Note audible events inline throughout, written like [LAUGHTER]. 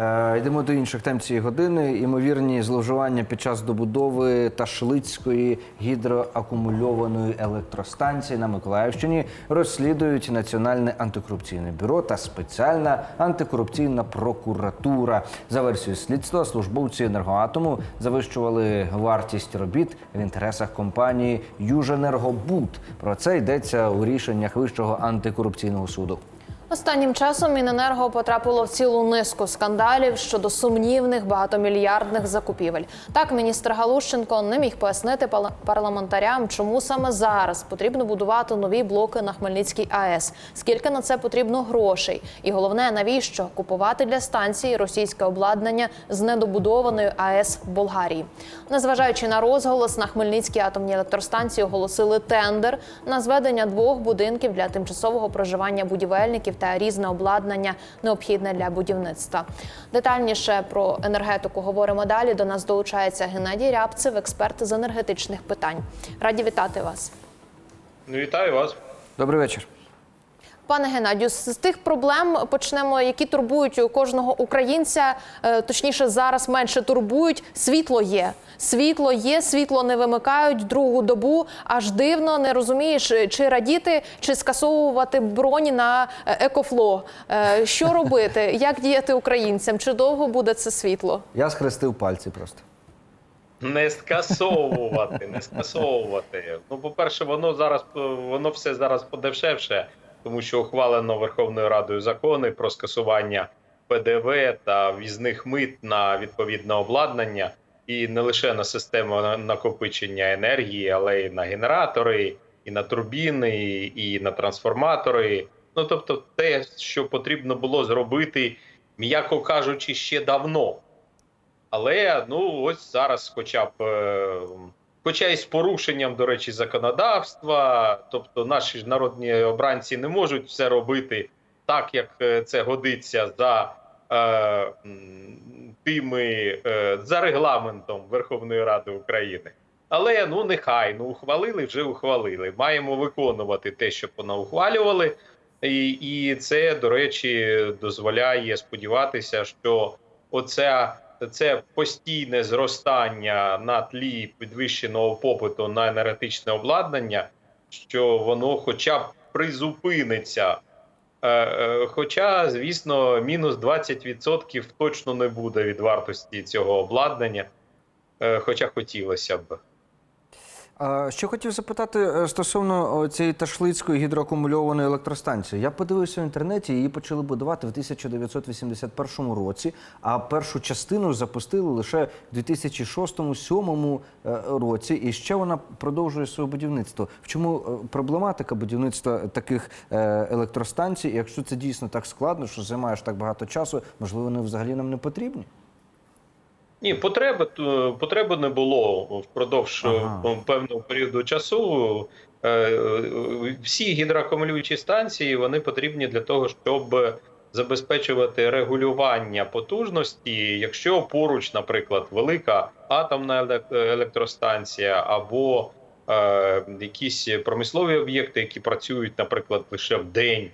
Е, Йдемо до інших тем цієї години. Імовірні зловживання під час добудови Ташлицької гідроакумульованої електростанції на Миколаївщині розслідують Національне антикорупційне бюро та спеціальна антикорупційна прокуратура. За версією слідства, службовці енергоатому завищували вартість робіт в інтересах компанії Юженергобуд. Про це йдеться у рішеннях Вищого антикорупційного суду. Останнім часом Міненерго потрапило в цілу низку скандалів щодо сумнівних багатомільярдних закупівель. Так, міністр Галущенко не міг пояснити парламентарям, чому саме зараз потрібно будувати нові блоки на Хмельницькій АЕС, скільки на це потрібно грошей, і головне, навіщо купувати для станції російське обладнання з недобудованої АЕС Болгарії. Незважаючи на розголос, на Хмельницькій атомній електростанції оголосили тендер на зведення двох будинків для тимчасового проживання будівельників та різне обладнання необхідне для будівництва. Детальніше про енергетику говоримо далі. До нас долучається Геннадій Рябцев, експерт з енергетичних питань. Раді вітати вас. Ну, вітаю вас. Добрий вечір. Пане Геннадію, з тих проблем почнемо, які турбують кожного українця. е, Точніше, зараз менше турбують. Світло є. Світло є, світло не вимикають другу добу. Аж дивно не розумієш, чи радіти, чи скасовувати броні на е, екофло. Е, Що [LAUGHS] робити? Як діяти українцям? Чи довго буде це світло? Я схрестив пальці просто. Не скасовувати, не скасовувати. Ну, по-перше, воно зараз воно все зараз подешевше, тому що ухвалено Верховною Радою закони про скасування ПДВ та візних мит на відповідне обладнання, і не лише на систему накопичення енергії, але й на генератори, і на турбіни, і на трансформатори. Ну тобто, те, що потрібно було зробити, м'яко кажучи, ще давно. Але ну ось зараз, хоча б, е, хоча і з порушенням, до речі, законодавства, тобто наші народні обранці не можуть все робити так, як е, це годиться за е, тими е, за регламентом Верховної Ради України. Але ну нехай ну ухвалили, вже ухвалили. Маємо виконувати те, що понаухвалювали. І, і це, до речі, дозволяє сподіватися, що оця це постійне зростання на тлі підвищеного попиту на енергетичне обладнання, що воно хоча б призупиниться. Е, е, Хоча, звісно, мінус 20% точно не буде від вартості цього обладнання, е, хоча хотілося б. Що хотів запитати е, стосовно цієї Ташлицької гідроакумульованої електростанції. Я подивився в інтернеті, її почали будувати в 1981 році, а першу частину запустили лише в 2006-2007 році. І ще вона продовжує своє будівництво. В чому е, проблематика будівництва таких е, електростанцій? Якщо це дійсно так складно, що займає ж так багато часу, можливо, вони взагалі нам не потрібні? Ні, потреби потреби не було впродовж Ага. е, певного періоду часу. Е, е, Всі гідроакумулюючі станції вони потрібні для того, щоб забезпечувати регулювання потужності, якщо поруч, наприклад, велика атомна електростанція або е, якісь промислові об'єкти, які працюють, наприклад, лише в день.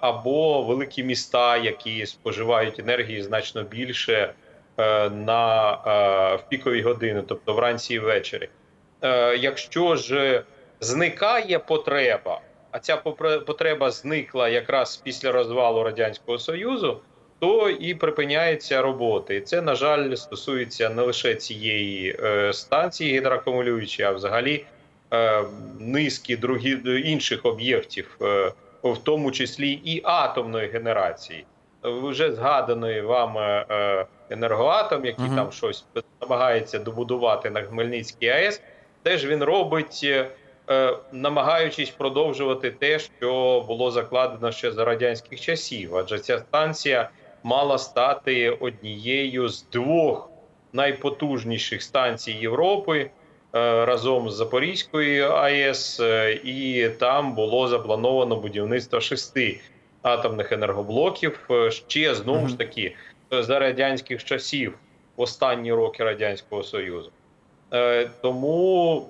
Або великі міста, які споживають енергії значно більше, на е, в пікові години, тобто вранці і ввечері. Е, Якщо ж зникає потреба, а ця потреба зникла якраз після розвалу радянського союзу, то і припиняється робота. І це, на жаль, стосується не лише цієї е, станції гідроакумулюючої, а взагалі е, низки другі, інших об'єктів, е, в тому числі і атомної генерації. Вже згаданої вами е, енергоатом, який Мгм. там щось намагається добудувати на Хмельницькій АЕС, теж він робить, е, е, намагаючись продовжувати те, що було закладено ще за радянських часів. Адже ця станція мала стати однією з двох найпотужніших станцій Європи. е, Разом з Запорізькою АЕС, і там було заплановано будівництво шести атомних енергоблоків. Ще знову ж таки за радянських часів, в останні роки радянського союзу. Е, Тому,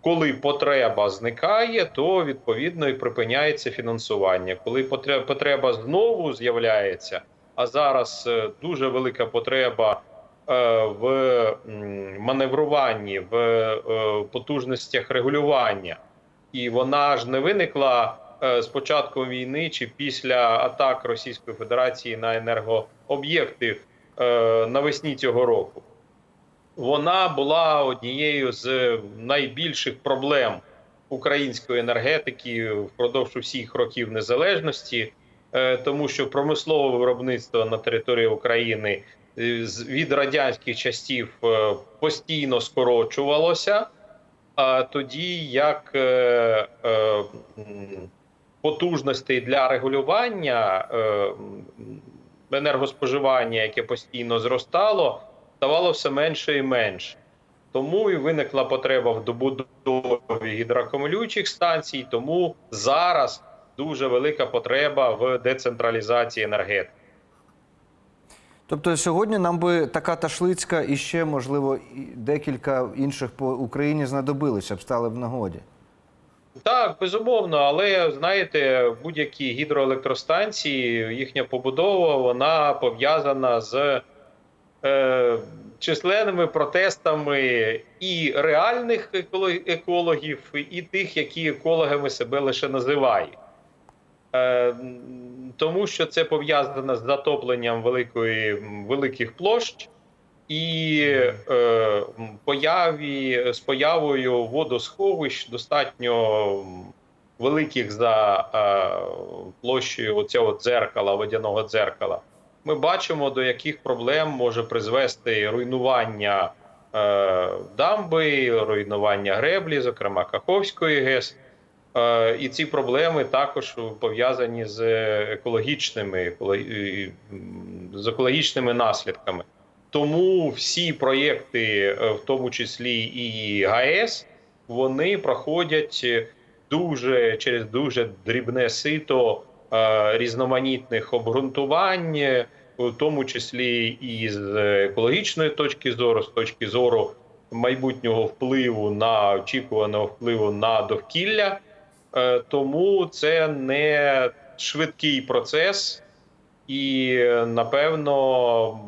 коли потреба зникає, то відповідно і припиняється фінансування. Коли потре- потреба знову з'являється, а зараз е, дуже велика потреба е, в маневруванні, в потужностях регулювання. І вона ж не виникла з початком війни чи після атак Російської Федерації на енергооб'єкти е, навесні цього року. Вона була однією з найбільших проблем української енергетики впродовж усіх років незалежності, е, тому що промислове виробництво на території України е, від радянських часів е, постійно скорочувалося. А тоді як е, е, потужностей для регулювання е, енергоспоживання, яке постійно зростало, ставало все менше і менше. Тому і виникла потреба в добудові гідроакумулюючих станцій. Тому зараз дуже велика потреба в децентралізації енергетики. Тобто сьогодні нам би така Ташлицька і ще, можливо, декілька інших по Україні знадобилися б стали в нагоді. Так, безумовно, але знаєте, будь-які гідроелектростанції, їхня побудова вона пов'язана з е, численними протестами і реальних екологів, і тих, які екологами себе лише називають. Е, тому що це пов'язано з затопленням великої, великих площ і е, появі, з появою водосховищ достатньо великих за е, площею цього дзеркала, водяного дзеркала. Ми бачимо, до яких проблем може призвести руйнування е, дамби, руйнування греблі, зокрема Каховської ГЕС. Е, І ці проблеми також пов'язані з екологічними, еколо- з екологічними наслідками. Тому всі проєкти, е, в тому числі і ГАЕС, вони проходять дуже через дуже дрібне сито е, різноманітних обґрунтувань, е, в тому числі і з екологічної точки зору, з точки зору майбутнього впливу на очікуваного впливу на довкілля. Е, Тому це не швидкий процес, і е, напевно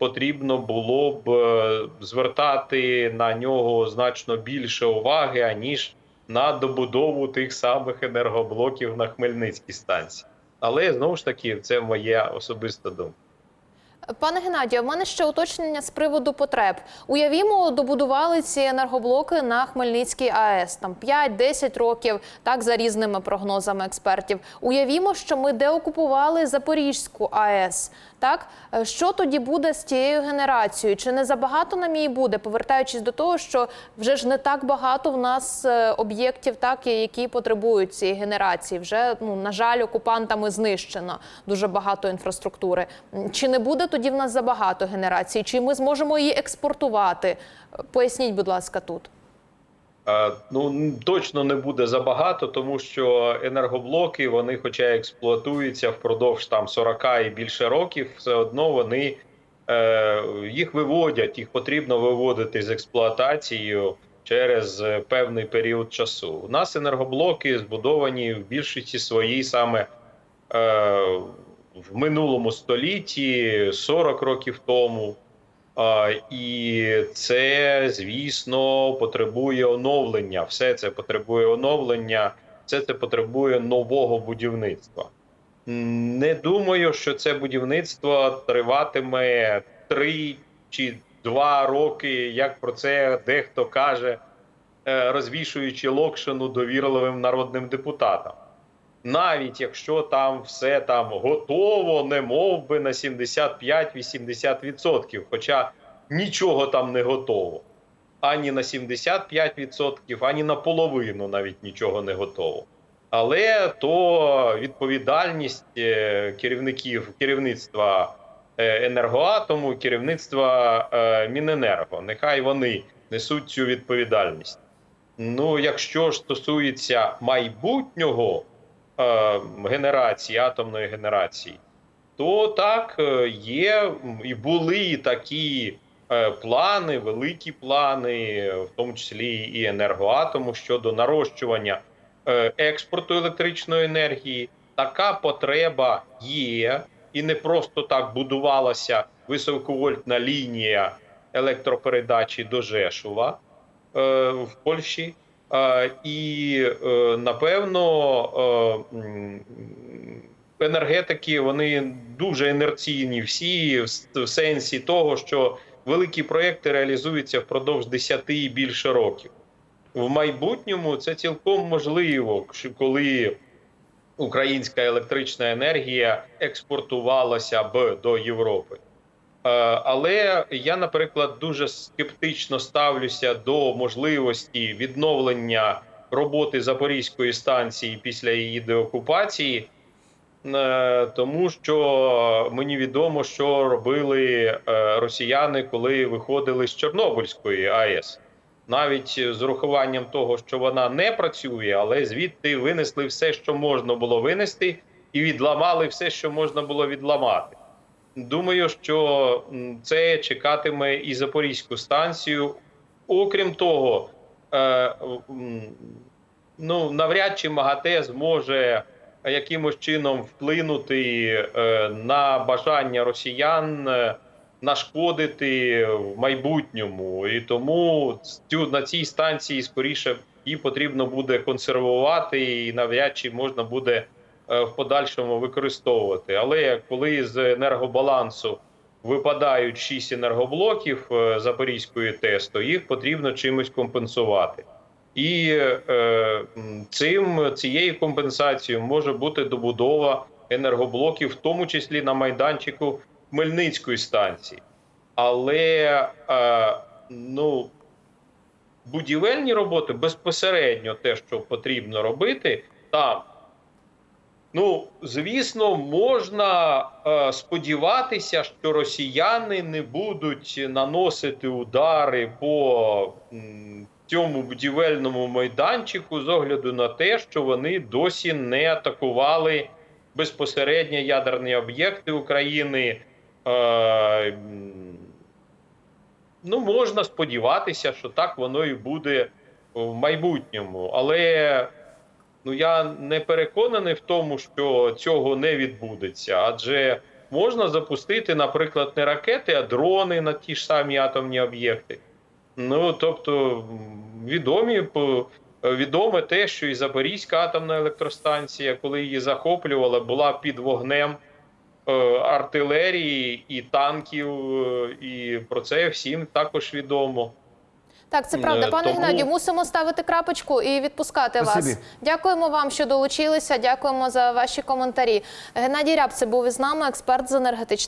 потрібно було б е, звертати на нього значно більше уваги, аніж на добудову тих самих енергоблоків на Хмельницькій станції. Але знову ж таки, це моя особиста думка. Пане Геннадію, в мене ще уточнення з приводу потреб. Уявімо, добудували ці енергоблоки на Хмельницькій АЕС там 5-10 років, так за різними прогнозами експертів. Уявімо, що ми деокупували Запорізьку АЕС. Так Е, що тоді буде з тією генерацією? Чи не забагато нам її буде? Повертаючись до того, що вже ж не так багато в нас е, об'єктів, так які потребують цієї генерації. Вже ну на жаль, окупантами знищено дуже багато інфраструктури. Чи не буде тоді в нас забагато генерації? Чи ми зможемо її експортувати? Е, Поясніть, будь ласка, тут. Е, Ну точно не буде забагато, тому що енергоблоки, вони, хоча експлуатуються впродовж там 40 і більше років, все одно вони е, їх виводять, їх потрібно виводити з експлуатацією через е, певний період часу. У нас енергоблоки збудовані в більшості своїй саме е, в минулому столітті, 40 років тому. І це, звісно, потребує оновлення. Все це потребує оновлення, все це потребує нового будівництва. Не думаю, що це будівництво триватиме три чи два роки, як про це дехто каже, е, розвішуючи локшину довірливим народним депутатам. Навіть якщо там все там готово, не мов би на 75-80%, хоча нічого там не готово. Ані на 75%, ані на половину навіть нічого не готово. Але то відповідальність е, керівників керівництва е, енергоатому, керівництва е, Міненерго. Нехай вони несуть цю відповідальність. Ну, якщо ж стосується майбутнього генерації, атомної генерації, то так е, є і були такі е, плани, великі плани, в тому числі і енергоатому щодо нарощування е, експорту електричної енергії. Така потреба є. і не просто так будувалася високовольтна лінія електропередачі до Жешува е, в Польщі. І е, напевно е, енергетики вони дуже інерційні всі в, сенсі того, що великі проекти реалізуються впродовж 10 і більше років. В майбутньому це цілком можливо, коли українська електрична енергія експортувалася б до Європи. Е, Але я, наприклад, дуже скептично ставлюся до можливості відновлення роботи Запорізької станції після її деокупації, е, тому що мені відомо, що робили е, росіяни, коли виходили з Чорнобильської АЕС. Навіть з урахуванням того, що вона не працює, але звідти винесли все, що можна було винести, і відламали все, що можна було відламати. Думаю, що це чекатиме і Запорізьку станцію. Окрім того, е, ну навряд чи МАГАТЕ зможе якимось чином вплинути е, на бажання росіян е, нашкодити в майбутньому, і тому цю на цій станції скоріше її потрібно буде консервувати, і навряд чи можна буде в подальшому використовувати. Але коли з енергобалансу випадають шість енергоблоків е, Запорізької ТЕС, то їх потрібно чимось компенсувати. І е, цим цією компенсацією може бути добудова енергоблоків, в тому числі на майданчику Хмельницької станції. Але е, ну, будівельні роботи безпосередньо те, що потрібно робити, там. Ну, звісно, можна е, сподіватися, що росіяни не будуть наносити удари по цьому будівельному майданчику з огляду на те, що вони досі не атакували безпосередньо ядерні об'єкти України. Е, ну, можна сподіватися, що так воно і буде в майбутньому. Але ну, я не переконаний в тому, що цього не відбудеться. Адже можна запустити, наприклад, не ракети, а дрони на ті ж самі атомні об'єкти. Ну, тобто, відомі відоме те, що і Запорізька атомна електростанція, коли її захоплювали, була під вогнем е, артилерії і танків, е, і про це всім також відомо. Так, це Е, правда. Пане тому- Геннадію, мусимо ставити крапочку і відпускати Спасибі. вас. Дякуємо вам, що долучилися. Дякуємо за ваші коментарі. Геннадій Рябце був із нами, експерт з енергетичної.